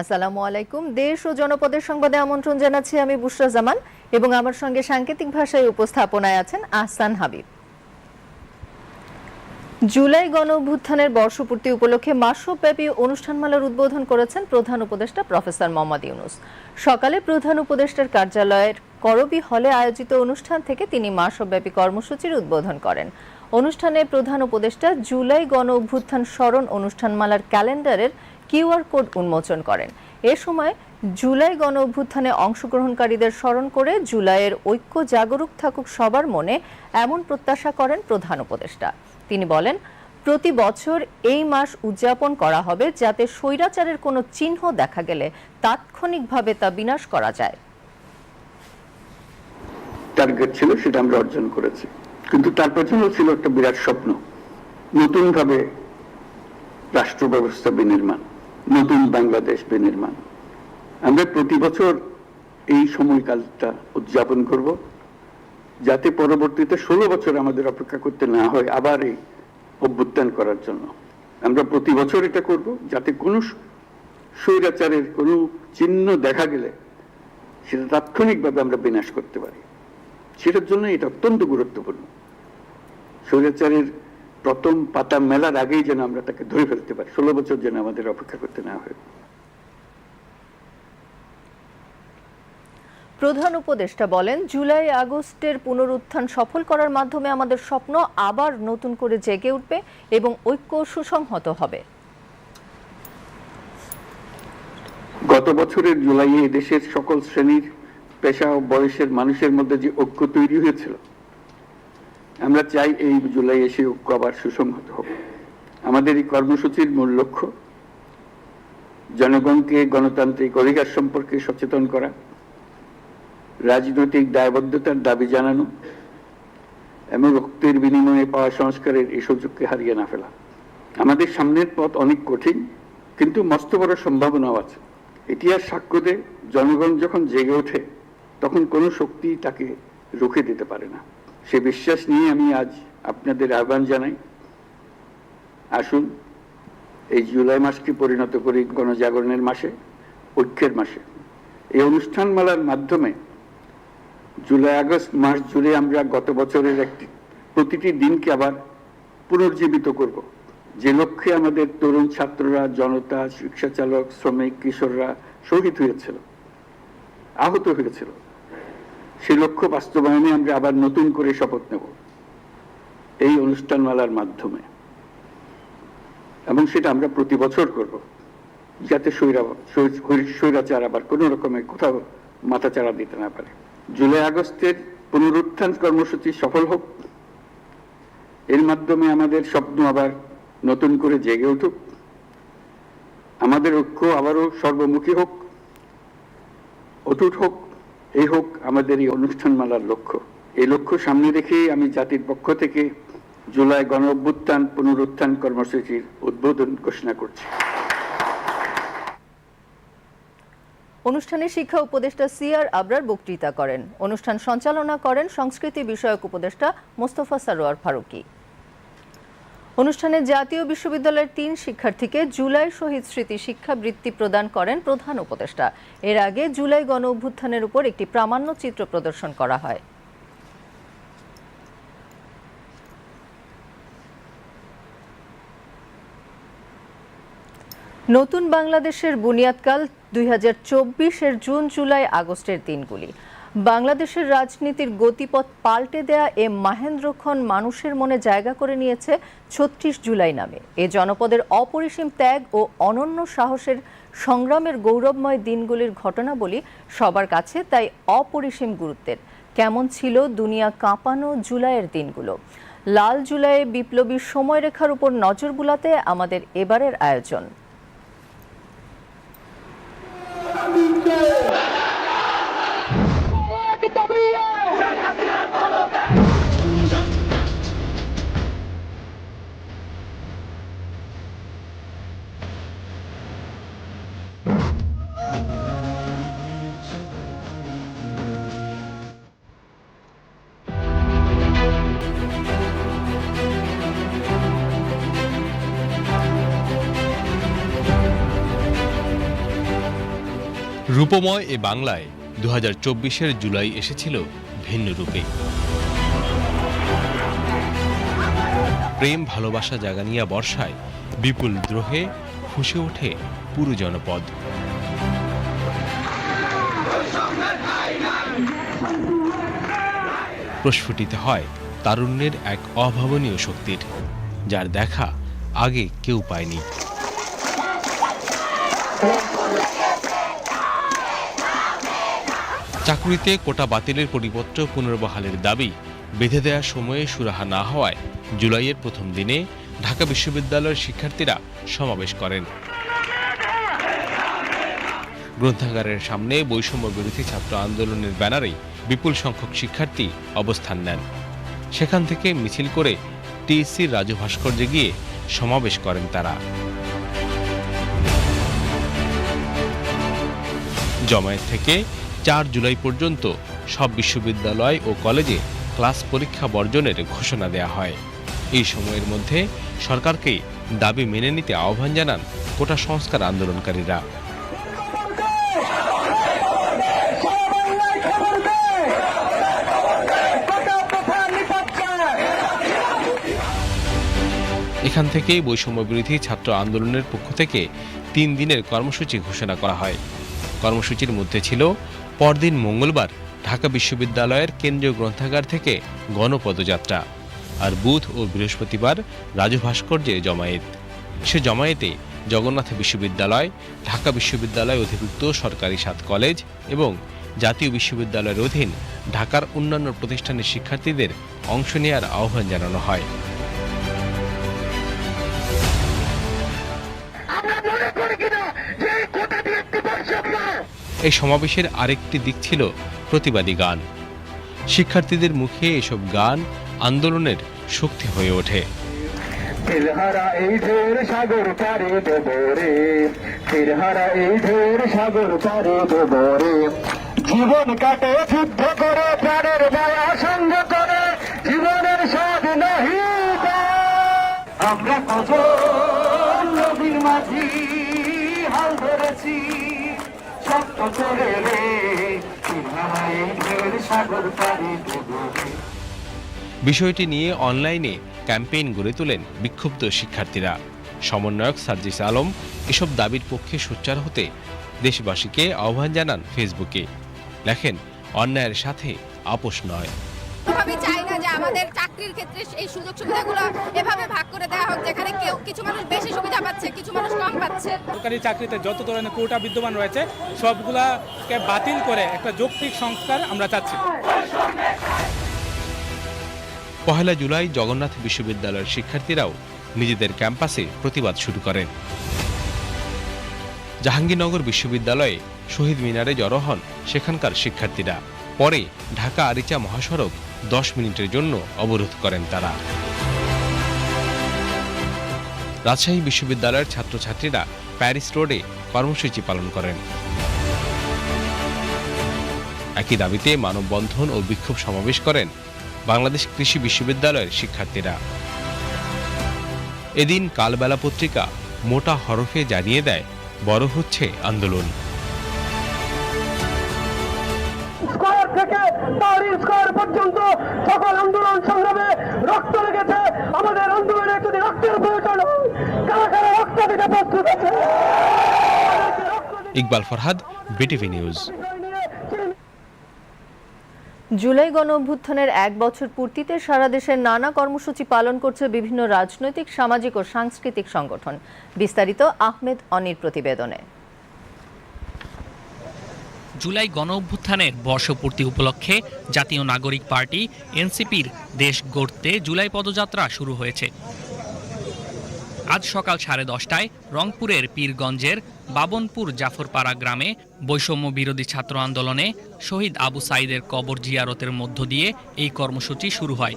আসসালামু আলাইকুম দেশ ও জনপদের সংবাদে আমন্ত্রণ জানাচ্ছি আমি বুশরা জামান এবং আমার সঙ্গে সাংকেতিক ভাষায় উপস্থাপনায় আছেন আহসান হাবিব। জুলাই গণ অভ্যুত্থানের বর্ষপূর্তি উপলক্ষে মাসব্যাপী অনুষ্ঠানমালার উদ্বোধন করেছেন প্রধান উপদেষ্টা প্রফেসর মোহাম্মদ ইউনুস। সকালে প্রধান উপদেষ্টার কার্যালয়ের করবি হলে আয়োজিত অনুষ্ঠান থেকে তিনি মাসব্যাপী কর্মসূচির উদ্বোধন করেন। অনুষ্ঠানে প্রধান উপদেষ্টা জুলাই গণ অভ্যুত্থান স্মরণ অনুষ্ঠানমালার ক্যালেন্ডারের কিউআর কোড উন্মোচন করেন। এ সময় জুলাই গণ অভ্যুত্থানে অংশগ্রহণকারীদের স্মরণ করে জুলাইয়ের ঐক্য জাগরুক থাকুক সবার মনে এমন প্রত্যাশা করেন প্রধান উপদেষ্টা। তিনি বলেন, প্রতি বছর এই মাস উদযাপন করা হবে যাতে স্বৈরাচারের কোনো চিহ্ন দেখা গেলে তাৎক্ষণিকভাবে তা বিনাশ করা যায়। টার্গেট ছিল, সেটা আমরা অর্জন করেছি। কিন্তু তার পেছনেও ছিল একটা বিরাট স্বপ্ন, নতুনভাবে রাষ্ট্র ব্যবস্থা বিনির্মাণ। নতুন বাংলাদেশ বিনির্মাণ। আমরা প্রতি বছর এই সময়কালটা উদযাপন করব, যাতে পরবর্তীতে ষোলো বছর আমাদের অপেক্ষা করতে না হয় আবার এই অভ্যুত্থান করার জন্য। আমরা প্রতি বছর এটা করব, যাতে কোনো স্বৈরাচারের কোনো চিহ্ন দেখা গেলে সেটা তাৎক্ষণিকভাবে আমরা বিনাশ করতে পারি। সেটার জন্য এটা অত্যন্ত গুরুত্বপূর্ণ। স্বৈরাচারের প্রথম পাতা মেলার আগেই যেন আমরা তাকে ধরে ফেলতে পারি। ষোলো বছর যেন আমাদের অপেক্ষা করতে না হয়। প্রধান উপদেষ্টা বলেন জুলাই আগস্টের পুনরুত্থান সফল করার মাধ্যমে আমাদের স্বপ্ন আবার নতুন করে জেগে উঠবে এবং ঐক্য সুসংহত হবে। গত বছরের জুলাইয়ে দেশের সকল শ্রেণির পেশা ও বয়সের মানুষের মধ্যে যে ঐক্য তৈরি হয়েছিল আমরা চাই এই জুলাইয়ে সেই ঐক্য আবার সুসংহত হোক। আমাদের এই কর্মসূচির মূল লক্ষ্য, জনগণকে গণতান্ত্রিক অধিকার সম্পর্কে সচেতন করা, রাজনৈতিক দায়বদ্ধতার দাবি জানানো এবং রক্তের বিনিময়ে পাওয়া সংস্কারের এই সুযোগকে হারিয়ে না ফেলা। আমাদের সামনের পথ অনেক কঠিন, কিন্তু মস্ত বড় সম্ভাবনাও আছে। ইতিহাস সাক্ষ্য জনগণ যখন জেগে ওঠে, তখন কোনো শক্তি তাকে রুখে দিতে পারে না। সে বিশ্বাস নিয়ে আমি আজ আপনাদের আহ্বান জানাই। আসুন, এই জুলাই মাসকে পরিণত করি গণজাগরণের মাসে, ঐক্যের মাসে। এই অনুষ্ঠানমালার মাধ্যমে জুলাই, আগস্ট, মাস জুড়ে আমরা গত বছরের একটি, প্রতিটি দিনকে আবার পুনর্জীবিত করব। যে লক্ষ্যে আমাদের তরুণ ছাত্ররা, জনতা রিক্সা চালক শ্রমিক, কিশোররা শহীদ হয়েছিল, আহত হয়েছিল সেই লক্ষ্য বাস্তবায়নে আমরা আবার নতুন করে শপথ নেব এই অনুষ্ঠানমালার মাধ্যমে। এবং সেটা আমরা প্রতি বছর করব, যাতে স্বৈরা স্বৈরাচার আবার কোনো রকমের কোথাও মাথাচাড়া দিতে না পারে। জুলাই আগস্টের পুনরুত্থান কর্মসূচি সফল হোক, এর মাধ্যমে আমাদের স্বপ্ন আবার নতুন করে জেগে উঠুক। আমাদের ঐক্য আবারও সর্বমুখী হোক, অটুট হোক এই হোক আমাদের এই অনুষ্ঠানমালার লক্ষ্য। এই লক্ষ্য সামনে রেখেই আমি জাতির পক্ষ থেকে জুলাই গণ অভ্যুত্থান পুনরুত্থান কর্মসূচির উদ্বোধন ঘোষণা করছি। অনুষ্ঠানে শিক্ষা উপদেষ্টা সিআর আবরার বক্তৃতা করেন। অনুষ্ঠান সঞ্চালনা করেন সংস্কৃতি বিষয়ক উপদেষ্টা মোস্তফা সারোয়ার ফারুকী। অনুষ্ঠানে জাতীয় বিশ্ববিদ্যালয়ের তিন শিক্ষার্থীকে জুলাই শহীদ স্মৃতি শিক্ষা বৃত্তি প্রদান করেন প্রধান উপদেষ্টা। এর আগে জুলাই গণ অভ্যুত্থানের উপর একটি প্রামাণ্য চিত্র প্রদর্শন করা হয়। নতুন বাংলাদেশের বুনিয়াদকাল দুই হাজার চব্বিশের জুন জুলাই আগস্টের দিনগুলি। বাংলাদেশের রাজনীতির গতিপথ পাল্টে দেয়া এ মাহেন্দ্রক্ষণ মানুষের মনে জায়গা করে নিয়েছে ছত্রিশ জুলাই নামে। এ জনপদের অপরিসীম ত্যাগ ও অনন্য সাহসের সংগ্রামের গৌরবময় দিনগুলির ঘটনাবলী সবার কাছে তাই অপরিসীম গুরুত্বের। কেমন ছিল দুনিয়া কাঁপানো জুলাইয়ের দিনগুলো? লাল জুলাইয়ে বিপ্লবী সময়রেখার উপর নজর বুলাতে আমাদের এবারের আয়োজন। রূপময় এ বাংলায় দু হাজার জুলাই এসেছিল ভিন্ন রূপে। প্রেম, ভালোবাসা জাগানিয়া বর্ষায় বিপুল দ্রোহে ফুসে ওঠে পুরো জনপদ। প্রস্ফুটিত হয় তারুণ্যের এক অভাবনীয় শক্তির, যার দেখা আগে কেউ পায়নি। চাকরিতে কোটা বাতিলের পরিপত্র পুনর্বহালের দাবি। বেঁধে দেওয়ার সময়ে সুরাহা না হওয়ায় জুলাইয়ের প্রথম দিনে ঢাকা বিশ্ববিদ্যালয়ের শিক্ষার্থীরা সমাবেশ করেন। গ্রন্থাগারের সামনে বৈষম্য বিরোধী ছাত্র আন্দোলনের ব্যানারে বিপুল সংখ্যক শিক্ষার্থী অবস্থান নেন। সেখান থেকে মিছিল করে টিএসসির রাজু ভাস্কর্যে গিয়ে সমাবেশ করেন তারা। জমায়েত থেকে চার জুলাই পর্যন্ত সব বিশ্ববিদ্যালয় ও কলেজে ক্লাস পরীক্ষা বর্জনের ঘোষণা দেওয়া হয়। এই সময়ের মধ্যে সরকারকে দাবি মেনে নিতে আহ্বান জানান কোটা সংস্কার আন্দোলনকারীরা। এখান থেকেই বৈষম্য বিরোধী ছাত্র আন্দোলনের পক্ষ থেকে তিন দিনের কর্মসূচি ঘোষণা করা হয়। কর্মসূচির মধ্যে ছিল পরদিন মঙ্গলবার ঢাকা বিশ্ববিদ্যালয়ের কেন্দ্রীয় গ্রন্থাগার থেকে গণপদযাত্রা আর বুধ ও বৃহস্পতিবার রাজু ভাস্কর্যে জমায়েত। সে জমায়েতে জগন্নাথ বিশ্ববিদ্যালয়, ঢাকা বিশ্ববিদ্যালয় অধিভুক্ত সরকারি সাত কলেজ এবং জাতীয় বিশ্ববিদ্যালয়ের অধীন ঢাকার অন্যান্য প্রতিষ্ঠানের শিক্ষার্থীদের অংশ নেওয়ার আহ্বান জানানো হয়। এই সমাবেশের আরেকটি দিক ছিল প্রতিবাদী গান। শিক্ষার্থীদের মুখে এসব গান আন্দোলনের শক্তি হয়ে ওঠে। ফিরহারা এই ঢের সাগর পারে দেব রে। ফিরহারা এই ঢের সাগর পারে দেব রে। জীবন কাটে যুদ্ধ করে, প্রাণের মায়া সঙ্গ করে, জীবনের স্বাদ নাহি আমরা কত নবীর মাঝি, হাল ধরেছি। বিষয়টি নিয়ে অনলাইনে ক্যাম্পেইন গড়ে তোলেন বিক্ষুব্ধ শিক্ষার্থীরা। সমন্বয়ক সার্জিস আলম এসব দাবির পক্ষে সোচ্চার হতে দেশবাসীকে আহ্বান জানান ফেসবুকে। লেখেন, অন্যায়ের সাথে আপোষ নয়। আমাদের চাকরির ক্ষেত্রে এই সুযোগ সুবিধাগুলো এভাবে ভাগ করে দেওয়া হোক যেখানে কেউ কিছু মানুষ বেশি সুবিধা পাচ্ছে কিছু মানুষ কম পাচ্ছে। সরকারি চাকরিতে যত ধরনের কোটা বিদ্যমান রয়েছে সবগুলাকে বাতিল করে একটা যৌক্তিক সংস্কার আমরা চাচ্ছি। পহেলা জুলাই জগন্নাথ বিশ্ববিদ্যালয়ের শিক্ষার্থীরাও নিজেদের ক্যাম্পাসে প্রতিবাদ শুরু করেন। জাহাঙ্গীরনগর বিশ্ববিদ্যালয়ে শহীদ মিনারে জড়ো হন সেখানকার শিক্ষার্থীরা। পরে ঢাকা আরিচা মহাসড়ক দশ মিনিটের জন্য অবরোধ করেন তারা। রাজশাহী বিশ্ববিদ্যালয়ের ছাত্রছাত্রীরা প্যারিস রোডে কর্মসূচি পালন করেন। একই দাবিতে মানববন্ধন ও বিক্ষোভ সমাবেশ করেন বাংলাদেশ কৃষি বিশ্ববিদ্যালয়ের শিক্ষার্থীরা। এদিন কালবেলা পত্রিকা মোটা হরফে জানিয়ে দেয়, বড় হচ্ছে আন্দোলন। পর্যন্ত সকল আন্দোলন সংগ্রামে রক্ত লেগেছে। আমাদের আন্দোলনে যদি রক্তের প্রয়োজন হয় কারা কারা রক্ত দিতে প্রস্তুত আছে? Iqbal Farhad BTV news. July গণ অভ্যুত্থানের এক বছর পূর্তিতে সারা দেশের নানা কর্মসূচি পালন করছে বিভিন্ন রাজনৈতিক সামাজিক ও সাংস্কৃতিক সংগঠন। বিস্তারিত আহমেদ অনির প্রতিবেদনে। জুলাই গণ অভ্যুত্থানের বর্ষপূর্তি উপলক্ষে জাতীয় নাগরিক পার্টি, এনসিপির দেশ গড়তে জুলাই পদযাত্রা শুরু হয়েছে। আজ সকাল সাড়ে দশটায় রংপুরের পীরগঞ্জের বাবনপুর জাফরপাড়া গ্রামে বৈষম্য বিরোধী ছাত্র আন্দোলনে শহীদ আবু সাইদের কবর জিয়ারতের মধ্য দিয়ে এই কর্মসূচি শুরু হয়।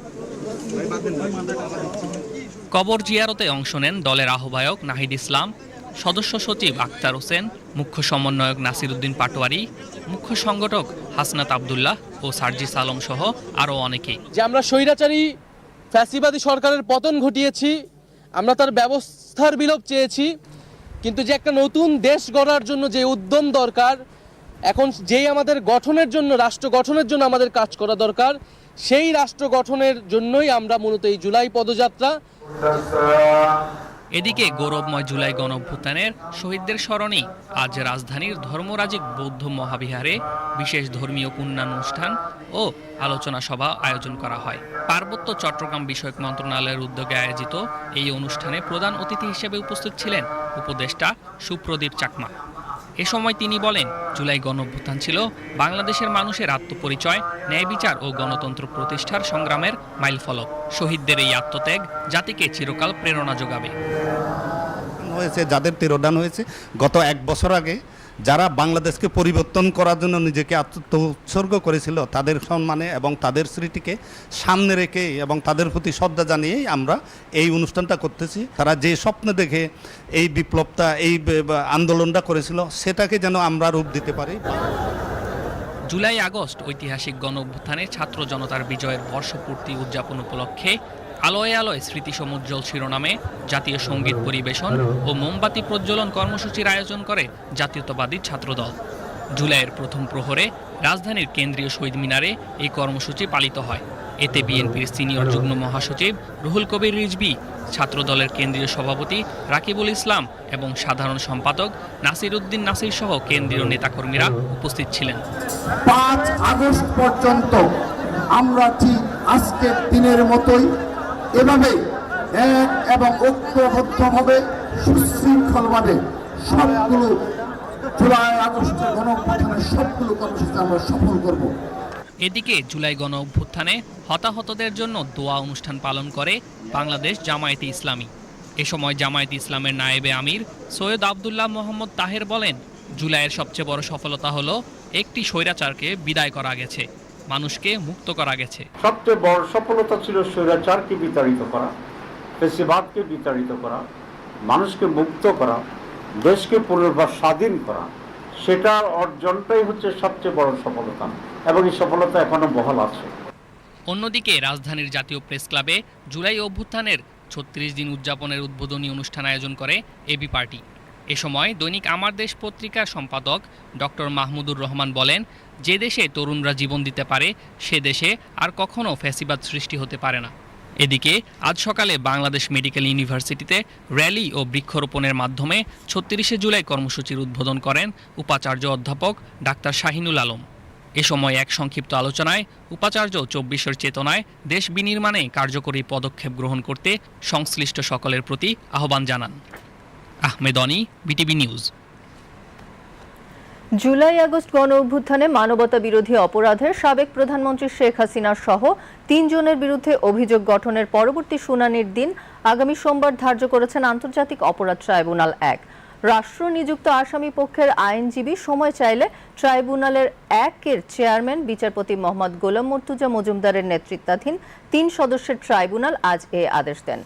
কবর জিয়ারতে অংশ নেন দলের আহ্বায়ক নাহিদ ইসলাম। সদস্য সচিব আক্তার হোসেন, মুখ্য সমন্বয়ক নাসিরুদ্দিন পাটোয়ারি, মুখ্য সংগঠক হাসনাত আবদুল্লাহ ও সার্জিস আলম সহ আরও অনেকে। যে আমরা স্বৈরাচারী ফ্যাসিবাদী সরকারের পতন ঘটিয়েছি, আমরা তার ব্যবস্থার বিলোপ চেয়েছি, কিন্তু যে একটা নতুন দেশ গড়ার জন্য যে উদ্যম দরকার, এখন যেই আমাদের গঠনের জন্য, রাষ্ট্র গঠনের জন্য আমাদের কাজ করা দরকার, সেই রাষ্ট্র গঠনের জন্যই আমরা মূলত এই জুলাই পদযাত্রা এদিকে গৌরবময় জুলাই গণঅভ্যুত্থানের শহীদদের স্মরণে আজ রাজধানীর ধর্মরাজিক বৌদ্ধ মহাবিহারে বিশেষ ধর্মীয় পুণ্যানুষ্ঠান ও আলোচনা সভা আয়োজন করা হয়। পার্বত্য চট্টগ্রাম বিষয়ক মন্ত্রণালয়ের উদ্যোগে আয়োজিত এই অনুষ্ঠানে প্রধান অতিথি হিসেবে উপস্থিত ছিলেন উপদেষ্টা সুপ্রদীপ চাকমা। এ সময় তিনি বলেন, জুলাই গণঅভ্যুত্থান ছিল বাংলাদেশের মানুষের আত্মপরিচয়, ন্যায় বিচার ও গণতন্ত্র প্রতিষ্ঠার সংগ্রামের মাইলফলক। শহীদদের এই আত্মত্যাগ জাতিকে চিরকাল প্রেরণা যোগাবে। হয়েছে, যাদের তিরোধান হয়েছে, গত এক বছর আগে যারা বাংলাদেশকে পরিবর্তন করার জন্য নিজেকে আত্ম উৎসর্গ করেছিল, তাদের সম্মানে এবং তাদের স্মৃতিকে সামনে রেখে এবং তাদের প্রতি শ্রদ্ধা জানিয়েই আমরা এই অনুষ্ঠানটা করতেছি। তারা যে স্বপ্ন দেখে এই বিপ্লবটা, এই আন্দোলনটা করেছিল, সেটাকে যেন আমরা রূপ দিতে পারি। জুলাই আগস্ট ঐতিহাসিক গণ অভ্যুত্থানে ছাত্র জনতার বিজয়ের বর্ষপূর্তি উদযাপন উপলক্ষে আলোয় আলোয় স্মৃতি সমুজ্জ্বল শিরোনামে জাতীয় সংগীত পরিবেশন ও মোমবাতি প্রজ্বলন কর্মসূচির আয়োজন করে জাতীয়তাবাদী ছাত্রদল। জুলাইয়ের প্রথম প্রহরে রাজধানীর কেন্দ্রীয় শহীদ মিনারে এই কর্মসূচি পালিত হয়। এতে বিএনপির সিনিয়র যুগ্ম মহাসচিব রুহুল কবির রিজবি ছাত্রদলের কেন্দ্রীয় সভাপতি রাকিবুল ইসলাম এবং সাধারণ সম্পাদক নাসির উদ্দিন নাসির সহ কেন্দ্রীয় নেতাকর্মীরা উপস্থিত ছিলেন। পাঁচ আগস্ট পর্যন্ত আমরা ঠিক আজকের দিনের মতোই এভাবে এক এবং ঐক্যবদ্ধভাবে সুশৃঙ্খলভাবে সবগুলো জুলাই আগস্টের গণঅভ্যুত্থানের সবগুলো কর্মসূচি আমরা সফল করব। এদিকে জুলাই গণ অভ্যুত্থানে হতাহতদের জন্য দোয়া অনুষ্ঠান পালন করে বাংলাদেশ জামায়াতে ইসলামী। এ সময় জামায়াতে ইসলামের নায়েবে আমির সৈয়দ আবদুল্লাহ মোহাম্মদ তাহের বলেন, জুলাইয়ের সবচেয়ে বড় সফলতা হলো একটি স্বৈরাচারকে বিদায় করা গেছে। মানুষকে মুক্ত করা গেছে। সবচেয়ে বড় সফলতা ছিল স্বৈরাচারকে বিতাড়িত করা পেশিবাদকে বিতাড়িত করা মানুষকে মুক্ত করা দেশকে পুনর্বার স্বাধীন করা। সেটার অর্জনটাই হচ্ছে সবচেয়ে বড় সফলতা এবং এই সফলতা এখনও বহাল আছে। অন্যদিকে রাজধানীর জাতীয় প্রেস ক্লাবে জুলাই অভ্যুত্থানের ছত্রিশ দিন উদযাপনের উদ্বোধনী অনুষ্ঠান আয়োজন করে এবি পার্টি। এ সময় দৈনিক আমার দেশ পত্রিকার সম্পাদক ডক্টর মাহমুদুর রহমান বলেন যে দেশে তরুণরা জীবন দিতে পারে, সে দেশে আর কখনো ফ্যাসিবাদ সৃষ্টি হতে পারে না। এদিকে, আজ সকালে বাংলাদেশ মেডিকেল ইউনিভার্সিটিতে র্যালি ও বৃক্ষরোপণের মাধ্যমে ছত্রিশে জুলাই কর্মসূচির উদ্বোধন করেন উপাচার্য অধ্যাপক ডাক্তার শাহিনুল আলম। এ সময় এক সংক্ষিপ্ত আলোচনায় উপাচার্য চব্বিশের চেতনায় দেশ বিনির্মাণে কার্যকরী পদক্ষেপ গ্রহণ করতে সংশ্লিষ্ট সকলের প্রতি আহ্বান জানান। Ahmed Oni, BTV news. July আগস্ট গণ অভ্যুত্থানে মানবতা বিরোধী অপরাধের সাবেক প্রধানমন্ত্রী শেখ হাসিনা সহ তিনজনের বিরুদ্ধে অভিযোগ গঠনের পরবর্তী শুনানির দিন আগামী সোমবার ধার্য করেছেন আন্তর্জাতিক অপরাধ ট্রাইব্যুনাল এক। রাষ্ট্র নিযুক্ত আসামি পক্ষের আইনজীবী সময় চাইলে ট্রাইব্যুনালের একের চেয়ারম্যান বিচারপতি মোহাম্মদ গোলাম মর্তুজা মজুমদারের নেতৃত্বাধীন তিন সদস্যের ট্রাইব্যুনাল আজ এ আদেশ দেন।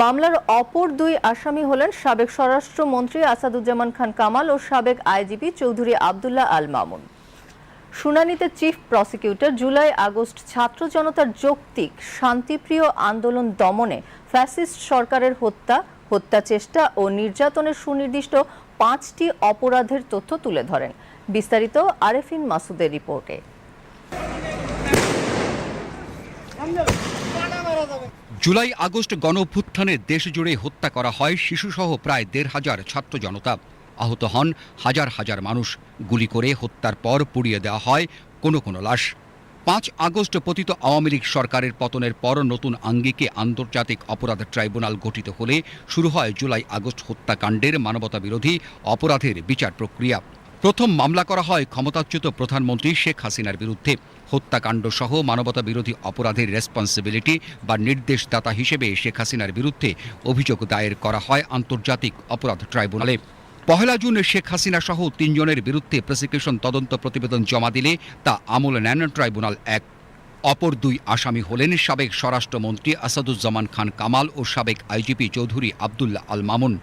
মামলার অপর দুই আসামি হলেন সাবেক স্বরাষ্ট্রমন্ত্রী আসাদুজ্জামান খান কামাল ও সাবেক আইজিপি চৌধুরী আবদুল্লাহ আল মামুন। শুনানিতে চিফ প্রসিকিউটর জুলাই আগস্ট ছাত্র জনতার যৌক্তিক, শান্তিপ্রিয় আন্দোলন দমনে ফ্যাসিস্ট সরকারের হত্যা হত্যা চেষ্টা ও নির্যাতনের সুনির্দিষ্ট পাঁচটি অপরাধের তথ্য তুলে ধরেন। বিস্তারিত আরেফিন মাসুদের রিপোর্টে। জুলাই আগস্ট গণঅভ্যুত্থানে দেশজুড়ে হত্যা করা হয় শিশুসহ প্রায় দেড় হাজার ছাত্র জনতা। আহত হন হাজার হাজার মানুষ। গুলি করে হত্যার পর পুড়িয়ে দেওয়া হয় কোনো কোনো লাশ। পাঁচ আগস্ট পতিত আওয়ামী লীগ সরকারের পতনের পর নতুন আঙ্গিকে আন্তর্জাতিক অপরাধ ট্রাইব্যুনাল গঠিত হলে শুরু হয় জুলাই আগস্ট হত্যাকাণ্ডের মানবতা বিরোধী অপরাধের বিচার প্রক্রিয়া। প্রথম মামলা করা হয় ক্ষমতাচ্যুত প্রধানমন্ত্রী শেখ হাসিনার বিরুদ্ধে। হত্যাকাণ্ড সহ মানবতা বিরোধী অপরাধের রেসপন্সিবিলিটি বা নির্দেশদাতা হিসেবে শেখ হাসিনার বিরুদ্ধে অভিযোগ দায়ের করা হয় আন্তর্জাতিক অপরাধ ট্রাইব্যুনালে। পহেলা জুন শেখ হাসিনা সহ তিনজনের বিরুদ্ধে প্রসিকিউশন তদন্ত প্রতিবেদন জমা দিলে তা আমলে নেন ট্রাইব্যুনাল এক। অপর দুই আসামি হলেন সাবেক স্বরাষ্ট্রমন্ত্রী আসাদুজ্জামান খান কামাল ও সাবেক আইজিপি চৌধুরী আবদুল্লাহ আল মামুন।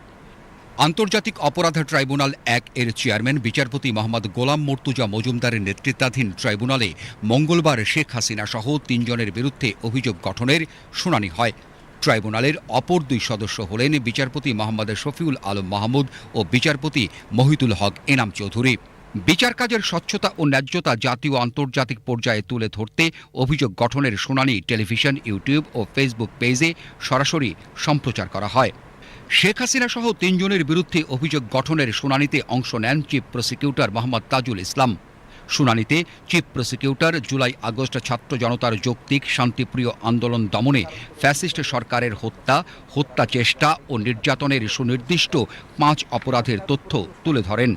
আন্তর্জাতিক অপরাধ ট্রাইব্যুনাল এক এর চেয়ারম্যান বিচারপতি মোহাম্মদ গোলাম মর্তুজা মজুমদারের নেতৃত্বাধীন ট্রাইব্যুনালে মঙ্গলবার শেখ হাসিনা সহ তিনজনের বিরুদ্ধে অভিযোগ গঠনের শুনানি হয়। ট্রাইব্যুনালের অপর দুই সদস্য হলেন বিচারপতি মোহাম্মদ শফিউল আলম মাহমুদ ও বিচারপতি মহিতুল হক এনাম চৌধুরী। বিচার কাজের স্বচ্ছতা ও ন্যায্যতা জাতীয় আন্তর্জাতিক পর্যায়ে তুলে ধরতে অভিযোগ গঠনের শুনানি টেলিভিশন, ইউটিউব ও ফেসবুক পেজে সরাসরি সম্প্রচার করা হয়। শেখ হাসিনা সহ তিনজনের বিরুদ্ধে অভিযোগ গঠনের শুনানিতে অংশ নেন চিফ প্রসিকিউটর মোহাম্মদ তাজুল ইসলাম। শুনানিতে চিফ প্রসিকিউটর জুলাই আগস্ট ছাত্র জনতার যৌক্তিক, শান্তিপ্রিয় আন্দোলন দমনে ফ্যাসিস্ট সরকারের হত্যা হত্যা চেষ্টা ও নির্যাতনের সুনির্দিষ্ট পাঁচ অপরাধের তথ্য তুলে ধরেন।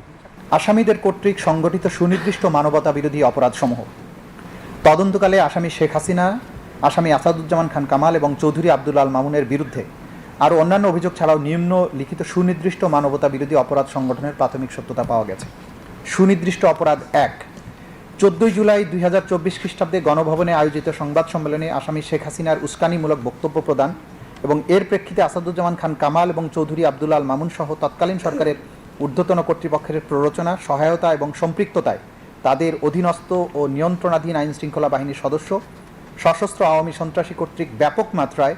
আসামিদের কর্তৃক সংগঠিত সুনির্দিষ্ট মানবতা বিরোধী অপরাধসমূহ। তদন্তকালে আসামি শেখ হাসিনা, আসামি আসাদুজ্জামান খান কামাল এবং চৌধুরী আব্দুল আল মামুনের বিরুদ্ধে আরও অন্যান্য অভিযোগ ছাড়াও নিম্ন লিখিত সুনির্দিষ্ট মানবতা বিরোধী অপরাধ সংগঠনের প্রাথমিক সত্যতা পাওয়া গেছে। সুনির্দিষ্ট অপরাধ এক। চোদ্দই জুলাই দুই হাজার চব্বিশ খ্রিস্টাব্দে গণভবনে আয়োজিত সংবাদ সম্মেলনে আসামি শেখ হাসিনার উস্কানিমূলক বক্তব্য প্রদান এবং এর প্রেক্ষিতে আসাদুজ্জামান খান কামাল এবং চৌধুরী আব্দুল আল মামুন সহ তৎকালীন সরকারের ঊর্ধ্বতন কর্তৃপক্ষের প্ররোচনা, সহায়তা এবং সম্পৃক্ততায় তাদের অধীনস্থ ও নিয়ন্ত্রণাধীন আইন শৃঙ্খলা বাহিনীর সদস্য, সশস্ত্র আওয়ামী সন্ত্রাসী কর্তৃক ব্যাপক মাত্রায়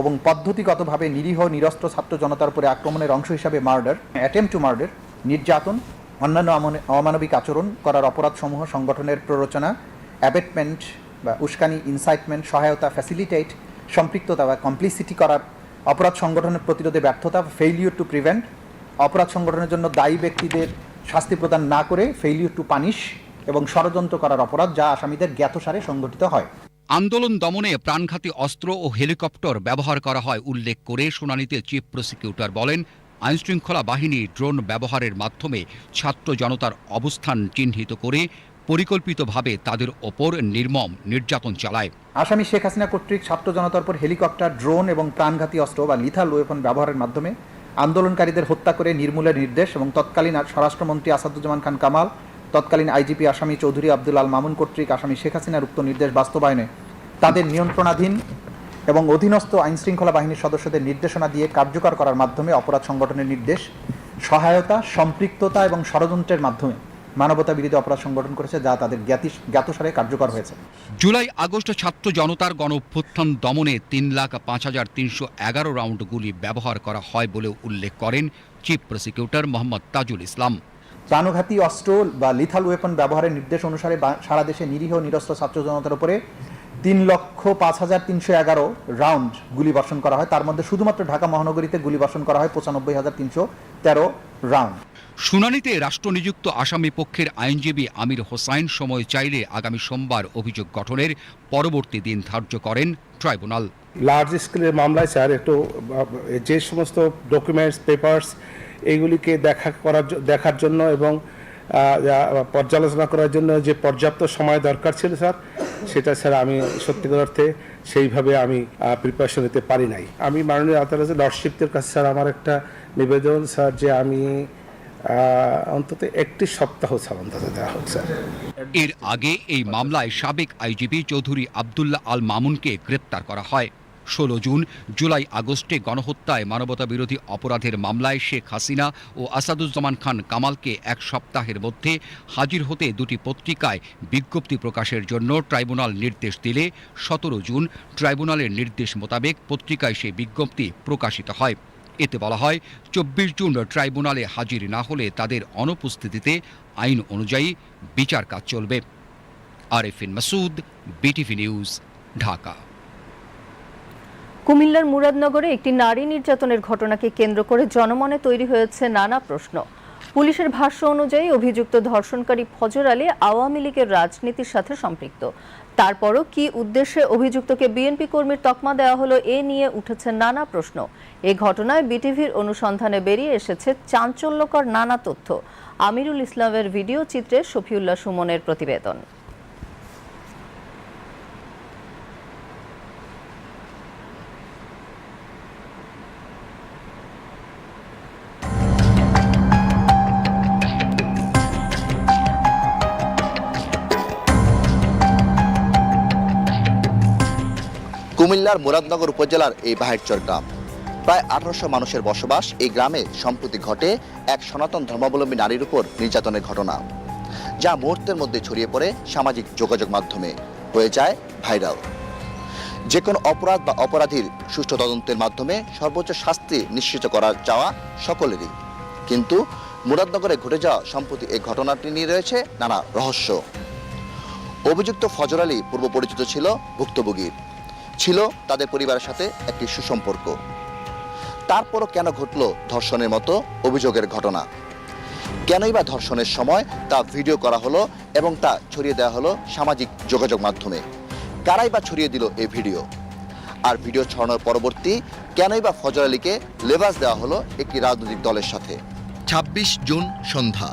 এবং পদ্ধতিগতভাবে নিরীহ, নিরস্ত্র ছাত্র জনতার উপরে আক্রমণের অংশ হিসাবে মার্ডার অ্যাটেম্প টু মার্ডার নির্যাতন, অন্যান্য অমানবিক আচরণ করার অপরাধসমূহ সংগঠনের প্ররোচনা অ্যাবেটমেন্ট বা উস্কানি ইনসাইটমেন্ট সহায়তা ফ্যাসিলিটেট সম্পৃক্ততা বা কমপ্লিসিটি করার অপরাধ সংগঠনের প্রতিরোধে ব্যর্থতা ফেইলিউর টু প্রিভেন্ট অপরাধ সংগঠনের জন্য দায়ী ব্যক্তিদের শাস্তি প্রদান না করে ফেইলিউর টু পানিশ এবং ষড়যন্ত্র করার অপরাধ যা আসামিদের জ্ঞাতসারে সংগঠিত হয়। আন্দোলন দমনে প্রাণঘাতী অস্ত্র ও হেলিকপ্টার ব্যবহার করা হয়, উল্লেখ করে শুনানিতে চিফ প্রসিকিউটর বলেন, আইনশৃঙ্খলা বাহিনী ড্রোন ব্যবহারের মাধ্যমে ছাত্র জনতার অবস্থান চিহ্নিত করে পরিকল্পিতভাবে তাদের ওপর নির্মম নির্যাতন চালায়। আসামি শেখ হাসিনা কর্তৃক ছাত্র জনতার উপর হেলিকপ্টার, ড্রোন এবং প্রাণঘাতী অস্ত্র বা লিথাল ওয়েপন ব্যবহারের মাধ্যমে আন্দোলনকারীদের হত্যা করে নির্মূলের নির্দেশ এবং তৎকালীন স্বরাষ্ট্রমন্ত্রী আসাদুজ্জামান খান কামাল তৎকালীন আইজিপি আসামি চৌধুরী আব্দুল আল মামুন কর্তৃক আসামি শেখ হাসিনার উক্ত নির্দেশ বাস্তবায়নে তাদের নিয়ন্ত্রণাধীন এবং অধীনস্থ আইনশৃঙ্খলা বাহিনীর সদস্যদের নির্দেশনা দিয়ে কার্যকর করার মাধ্যমে অপরাধ সংগঠনের নির্দেশ, সহায়তা, সম্পৃক্ততা এবং ষড়যন্ত্রের মাধ্যমে মানবতা বিরোধী অপরাধ সংগঠন করেছে যা তাদের জ্ঞাতি জ্ঞাতসারে কার্যকর হয়েছে। জুলাই আগস্ট ছাত্র জনতার গণ অভ্যুত্থান দমনে তিন লাখ পাঁচ হাজার তিনশো এগারো রাউন্ড গুলি ব্যবহার করা হয় বলেও উল্লেখ করেন চিফ প্রসিকিউটর মোহাম্মদ তাজুল ইসলাম। প্রাণঘাতী অস্ত্র বা লিথাল ওয়েপন ব্যবহারের নির্দেশ অনুসারে সারা দেশে নিরীহ নিরস্ত্র ছাত্র জনতার উপরে তিন লক্ষ পাঁচ হাজার তিনশো এগারো রাউন্ড গুলি বর্ষণ করা হয়। তার মধ্যে শুধুমাত্র ঢাকা মহানগরীতে গুলি বর্ষণ করা হয় পঁচানব্বই হাজার তিনশো তেরো রাউন্ড শুনানিতে রাষ্ট্রনিযুক্ত আসামি পক্ষের আইনজীবী আমির হোসাইন সময় চাইলে আগামী সোমবার অভিযোগ গঠনের পরবর্তী দিন ধার্য করেন ট্রাইব্যুনাল। লার্জ স্কেলের মামলায় স্যার একটু যে সমস্ত ডকুমেন্টস পেপারস এইগুলিকে দেখা করার দেখার জন্য এবং পর্যালোচনা করার জন্য যে পর্যাপ্ত সময় দরকার ছিল স্যার, সেটা স্যার আমি সত্যিকার অর্থে সেইভাবে আমি প্রিপারেশন নিতে পারি নাই। আমি মাননীয় আদালতের লর্ডশিপদের কাছে স্যার আমার একটা নিবেদন স্যার যে আমি অন্তত একটি সপ্তাহ দেওয়া হোক স্যার। এর আগে এই মামলায় সাবেক আইজিপি চৌধুরী আবদুল্লাহ আল মামুনকে গ্রেপ্তার করা হয়। ষোলো জুন, জুলাই আগস্টে গণহত্যায় মানবতা বিরোধী অপরাধের মামলায় শেখ হাসিনা ও আসাদুজ্জামান খান কামালকে এক সপ্তাহের মধ্যে হাজির হতে দুটি পত্রিকায় বিজ্ঞপ্তি প্রকাশের জন্য ট্রাইব্যুনাল নির্দেশ দিলে সতেরো জুন ট্রাইব্যুনালের নির্দেশ মোতাবেক পত্রিকায় সেই বিজ্ঞপ্তি প্রকাশিত হয়। এতে বলা হয়, চব্বিশ জুন ট্রাইব্যুনালে হাজির না হলে তাদের অনুপস্থিতিতে আইন অনুযায়ী বিচার কাজ চলবে। Arefin Masud, BTV news, Dhaka. কুমিল্লার মুরাদনগরে একটি নারী নির্যাতনের ঘটনাকে কেন্দ্র করে জনমনে তৈরি হয়েছে নানা প্রশ্ন। পুলিশের ভাষ্য অনুযায়ী অভিযুক্ত ধর্ষণকারী ফজর আলী আওয়ামী লীগের রাজনীতির সাথে সম্পৃক্ত। তারপরও কি উদ্দেশ্যে অভিযুক্তকে বিএনপি কর্মীর তকমা দেওয়া হলো এ নিয়ে উঠেছে নানা প্রশ্ন। এ ঘটনায় বিটিভির অনুসন্ধানে বেরিয়ে এসেছে চাঞ্চল্যকর নানা তথ্য। আমিরুল ইসলামের ভিডিও চিত্রে শফিউল্লাহ সুমনের প্রতিবেদন। কুমিল্লার মুরাদনগর উপজেলার এই বাহেরচর গ্রাম। প্রায় আঠারোশো মানুষের বসবাস এই গ্রামে সম্প্রতি ঘটে এক সনাতন ধর্মাবলম্বী নারীর উপর নির্যাতনের ঘটনা, যা মুহূর্তের মধ্যে ছড়িয়ে পড়ে সামাজিক যোগাযোগ মাধ্যমে, হয়ে যায় ভাইরাল। যে কোনো অপরাধ বা অপরাধীর সুষ্ঠু তদন্তের মাধ্যমে সর্বোচ্চ শাস্তি নিশ্চিত করার চাওয়া সকলেরই। কিন্তু মুরাদনগরে ঘটে যাওয়া সম্প্রতি এই ঘটনাটি নিয়ে রয়েছে নানা রহস্য। অভিযুক্ত ফজর আলী পূর্ব পরিচিত ছিল ভুক্তভোগীর। ছিল তাদের পরিবারের সাথে একটি সুসম্পর্ক। তারপরও কেন ঘটল ধর্ষণের মতো অভিযোগের ঘটনা? কেনই বা ধর্ষণের সময় তা ভিডিও করা হলো এবং তা ছড়িয়ে দেওয়া হলো সামাজিক যোগাযোগ মাধ্যমে? কারাই বা ছড়িয়ে দিল এই ভিডিও? আর ভিডিও ছড়ানোর পরবর্তী কেনই বা ফজর আলীকে লেবাস দেওয়া হলো একটি রাজনৈতিক দলের সাথে? ছাব্বিশ জুন সন্ধ্যা,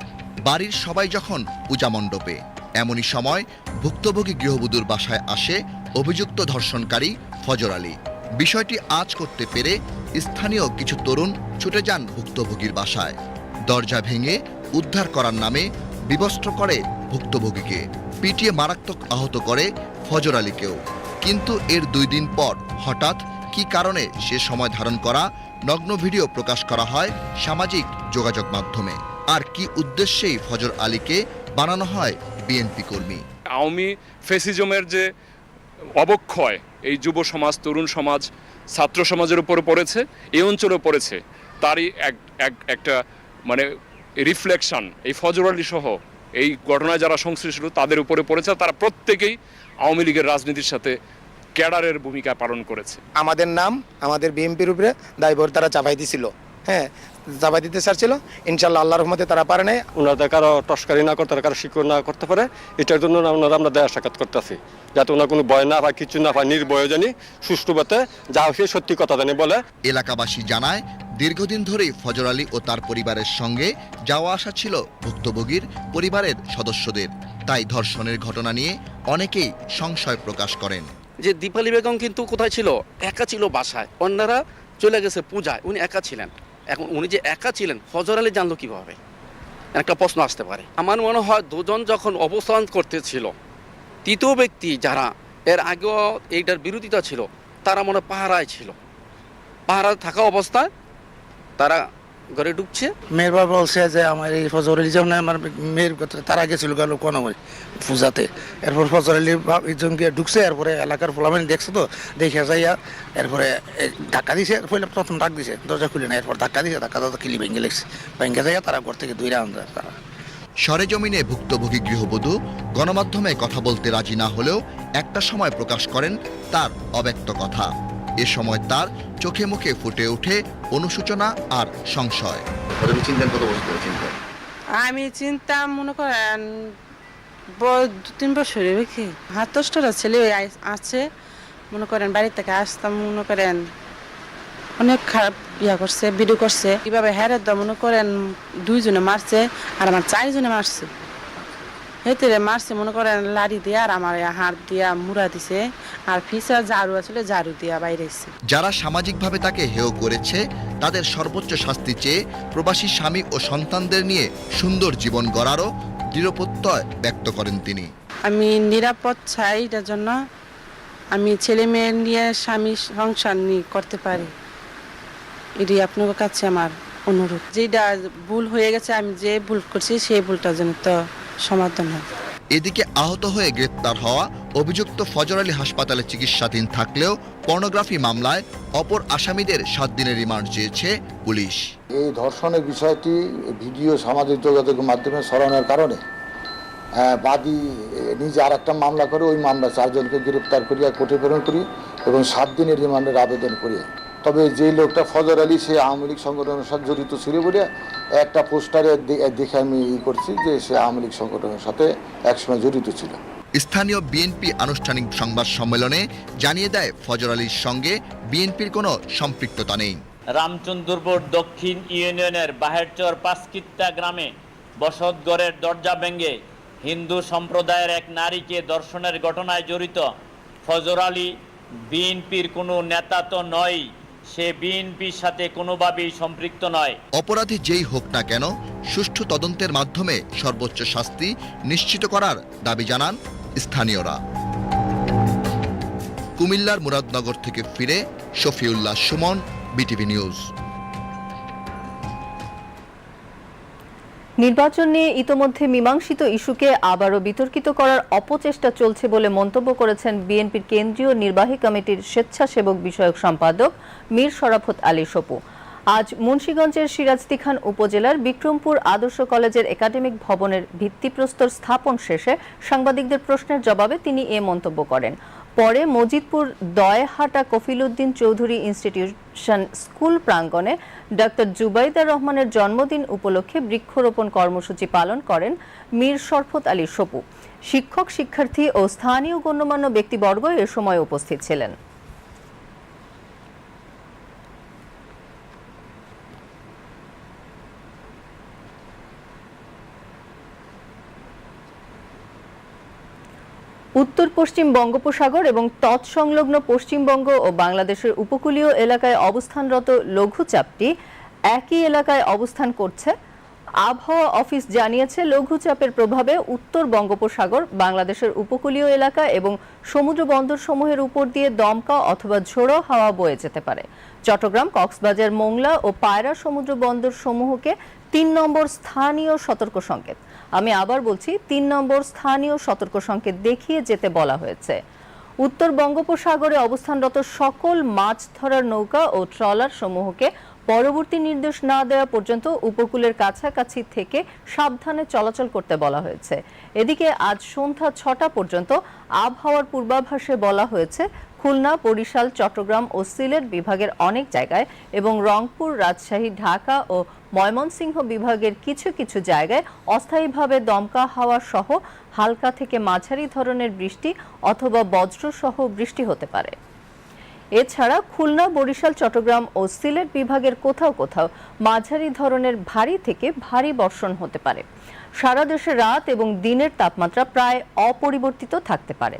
বাড়ির সবাই যখন পূজা মণ্ডপে, এমনই সময় ভুক্তভোগী গৃহবধূর বাসায় আসে অভিযুক্ত ধর্ষণকারী ফজর আলী। বিষয়টি আজ করতে পেরে স্থানীয় কিছু তরুণ ছুটে যান ভুক্তভোগীর বাসায়। দরজা ভেঙে উদ্ধার করার নামে বিবস্ত্র করে ভুক্তভোগীকে। পিটিয়ে মারাত্মক আহত করে ফজর আলীকেও। কিন্তু এর দুই দিন পর হঠাৎ কি কারণে সে সময় ধারণ করা নগ্ন ভিডিও প্রকাশ করা হয় সামাজিক যোগাযোগ মাধ্যমে? আর কি উদ্দেশ্যেই ফজর আলীকে বানানো হয় বিএনপি কর্মী? আওয়ামী ফেসিজমের যে অবক্ষয় এই যুব সমাজ, তরুণ সমাজ, ছাত্র সমাজের উপরে পড়েছে, এই অঞ্চলেও পড়েছে। তারই এক, এক- একটা মানে রিফ্লেকশন এই ফজর আলী সহ এই ঘটনায় যারা সংশ্লিষ্ট, তাদের উপরে পড়েছে তারা প্রত্যেকেই আওয়ামী লীগের রাজনীতির সাথে ক্যাডারের ভূমিকা পালন করেছে। আমাদের নাম, আমাদের বিএমপির উপরে দায়ভার তারা চাপাই দিছিল। হ্যাঁ চাপাই দিতে চাচ্ছিল। ইনশাল্লাহ আল্লাহর রহমতে তারা পারে নাই। ওনাদের কারও টস্কারি না করতে কারও শিকড় না করতে পারে। এটার জন্য না ওনারা আমরা দেয়া সাক্ষাৎ করতেছি। যাতে ওনার কোনো ভয় না পায় কিছু না পায় নির্ভয় জানি সুষ্ঠুভাবে যা হচ্ছে সত্যি কথা জানি বলে। এলাকাবাসী জানায় দীর্ঘদিন ধরেই ফজর আলী ও তার পরিবারের সঙ্গে যাওয়া আসা ছিল ভুক্তভোগীর পরিবারের সদস্যদের। তাই ধর্ষণের ঘটনা নিয়ে অনেকেই সংশয় প্রকাশ করেন। যে দীপালি বেগম কিন্তু কোথায় ছিল? একা ছিল বাসায়। অন্যরা চলে গেছে পূজায় উনি একা ছিলেন। এখন উনি যে একা ছিলেন, ফজর আলী জানলো কীভাবে? একটা প্রশ্ন আসতে পারে। আমার মনে হয় দুজন যখন অবস্থান করতেছিল, তৃতীয় ব্যক্তি যারা, এর আগেও এইটার বিরোধিতা ছিল, তারা মনে পাহারায় ছিল। পাহারায় থাকা অবস্থায় তারা ঘরে ঢুকছে? মেয়ের বাবা বলছে যে আমার এই ফজর আলী যখন আমার মেয়ের কথা তারা গেছিল গেল কোন পূজাতে। এরপর ফজর আলী একজনকে ঢুকছে এরপরে এলাকার ফলামানি দেখছে তো দেখে যাইয়া এরপরে ধাক্কা দিছে পয়লা প্রথম ডাক দিছে দরজা খুলে না এরপর ধাক্কা দিছে ধাক্কা দাদা কিলি ভেঙে লেগছে। ভেঙে যাইয়া তারা ঘর থেকে দুই রাউন্ড তারা। সরেজমিনে ভুক্তভোগী গৃহবধূ গণমাধ্যমে কথা বলতে রাজি না হলেও একটা সময় প্রকাশ করেন তার অব্যক্ত কথা। এ সময় তার চোখে মুখে ফুটে ওঠে অনুশোচনা আর সংশয়। চিন্তেন কত বছর চিন্তা আমি চিন্তা মনে করেন ব- দু তিন বছর কি? হাত দশটা ছেলে ওই আছে মনে করেন বাড়ি থেকে আসতাম মনে করেন অনেক খারাপ ইয়া করছে ভিডিও করছে। কীভাবে হেরে দাও মনে করেন দুইজনে মারছে আর আমার চারজনে মারছে। হেতে মারছে মনে করেন লাড়ি দিয়ে আর আমার হাত দিয়া মুড়া দিছে আর ফিসা ঝাড়ু আসলে ঝাড়ু দিয়া বাইরেছে। যারা সামাজিকভাবে তাকে হেয় করেছে তাদের সর্বোচ্চ শাস্তি চেয়ে প্রবাসী স্বামী ও সন্তানদের নিয়ে সুন্দর জীবন গড়ারও দৃঢ়প্রত্যয় ব্যক্ত করেন তিনি। আমি নিরাপদ চাই এটার জন্য আমি ছেলে মেয়ে নিয়ে স্বামী সংসার নিয়ে করতে পারি। এটি আপনার কাছে আমার অনুরোধ। যেটা ভুল হয়ে গেছে আমি যে ভুল করছি সেই ভুলটার জন্য তো সমাধান হয়। এদিকে আহত হয়ে গ্রেপ্তার হওয়া অভিযুক্ত ফজর আলী হাসপাতালে চিকিৎসাধীন থাকলেও পর্নোগ্রাফি মামলায় অপর আসামিদের সাত দিনের রিমান্ড চেয়েছে পুলিশ। এই ধর্ষণের বিষয়টি ভিডিও সামাজিক যোগাযোগের মাধ্যমে ছড়ানোর কারণে আহ, বাদী নিজে আর একটা মামলা করে ওই মামলা চারজনকে গ্রেপ্তার করিয়া কোর্টে প্রেরণ করি এবং সাত দিনের রিমান্ডের আবেদন করি তবে যে লোকটা ফজর আলী সে আওয়ামী লীগ সংগঠনের সাথে জড়িত ছিল বলে একটা পোস্টারে দেখে আমি ই করছি যে সে আওয়ামী লীগ সংগঠনের সাথে একসময় জড়িত ছিল। স্থানীয় বিএনপি আনুষ্ঠানিক সংবাদ সম্মেলনে জানিয়ে দেয় ফজর আলীর সঙ্গে বিএনপির কোনো সম্পৃক্ততা নেই। রামচন্দ্রপুর দক্ষিণ ইউনিয়নের বাহেরচর পাঁচকিত্তা গ্রামে বসতগড়ের দরজা ভেঙে হিন্দু সম্প্রদায়ের এক নারীকে দর্শনের ঘটনায় জড়িত ফজর আলী বিএনপির কোনো নেতা তো নয় সে বিএনপির সাথে কোনোভাবেই সম্পৃক্ত নয়। অপরাধী যেই হোক না কেন, সুষ্ঠু তদন্তের মাধ্যমে সর্বোচ্চ শাস্তি নিশ্চিত করার দাবি জানান স্থানীয়রা। কুমিল্লার মুরাদনগর থেকে ফিরে শফিউল্লাহ সুমন, বিটিভি নিউজ। নির্বাচন নিয়ে ইতোমধ্যে মীমাংসিত ইস্যুকে আবারও বিতর্কিত করার অপচেষ্টা চলছে বলে মন্তব্য করেছেন বিএনপির কেন্দ্রীয় নির্বাহী কমিটির স্বেচ্ছাসেবক বিষয়ক সম্পাদক মীর শরাফত আলী সপু। আজ মুন্সীগঞ্জের সিরাজদি খান উপজেলার বিক্রমপুর আদর্শ কলেজের একাডেমিক ভবনের ভিত্তিপ্রস্তর স্থাপন শেষে সাংবাদিকদের প্রশ্নের জবাবে তিনি এ মন্তব্য করেন। পরে মজিদপুর দয়হাটা কফিলউদ্দিন চৌধুরী ইনস্টিটিউশন স্কুল প্রাঙ্গণে ডক্টর জুবাইদা রহমানের জন্মদিন উপলক্ষে বৃক্ষরোপণ কর্মসূচি পালন করেন মীর শরফত আলী সপু। শিক্ষক, শিক্ষার্থী ও স্থানীয় গণ্যমান্য ব্যক্তিবর্গ এ সময় উপস্থিত ছিলেন। উত্তর পশ্চিম বঙ্গোপসাগর এবং তৎসংলগ্ন পশ্চিমবঙ্গ ও বাংলাদেশের উপকূলীয় এলাকায় অবস্থানরত লঘুচাপটি একই এলাকায় অবস্থান করছে। আবহাওয়া অফিস জানিয়েছে, লঘুচাপের প্রভাবে উত্তর বঙ্গোপসাগর, বাংলাদেশের উপকূলীয় এলাকা এবং সমুদ্র বন্দর সমূহের উপর দিয়ে দমকা অথবা ঝোড়ো হাওয়া বয়ে যেতে পারে। চট্টগ্রাম, কক্সবাজার, মোংলা ও পায়রা সমুদ্র বন্দর সমূহকে তিন নম্বর স্থানীয় সতর্ক সংকেত আমি আবার বলছি, তিন নম্বর স্থানীয় সতর্ক সংকেত দেখিয়ে যেতে বলা হয়েছে। উত্তর বঙ্গোপসাগরে অবস্থানরত সকল মাছ ধরার নৌকা ও ট্রলার সমূহকে পরবর্তী নির্দেশ না দেওয়া পর্যন্ত উপকূলের কাছাকাছি থেকে সাবধানে চলাচল করতে বলা হয়েছে। এদিকে আজ সন্ধ্যা ছটা পর্যন্ত আবহাওয়ার পূর্বাভাসে বলা হয়েছে, খুলনা, বরিশাল, চট্টগ্রাম ও সিলেট বিভাগের অনেক জায়গায় এবং রংপুর, রাজশাহী, ঢাকা ও ময়মনসিংহ বিভাগের কিছু কিছু জায়গায় অস্থায়ীভাবে দমকা হাওয়া সহ হালকা থেকে মাঝারি ধরনের বৃষ্টি অথবা বজ্রসহ বৃষ্টি হতে পারে। এছাড়া খুলনা, বরিশাল, চট্টগ্রাম ও সিলেট বিভাগের কোথাও কোথাও মাঝারি ধরনের ভারী থেকে ভারী বর্ষণ হতে পারে। সারা দেশে রাত এবং দিনের তাপমাত্রা প্রায় অপরিবর্তিত থাকতে পারে।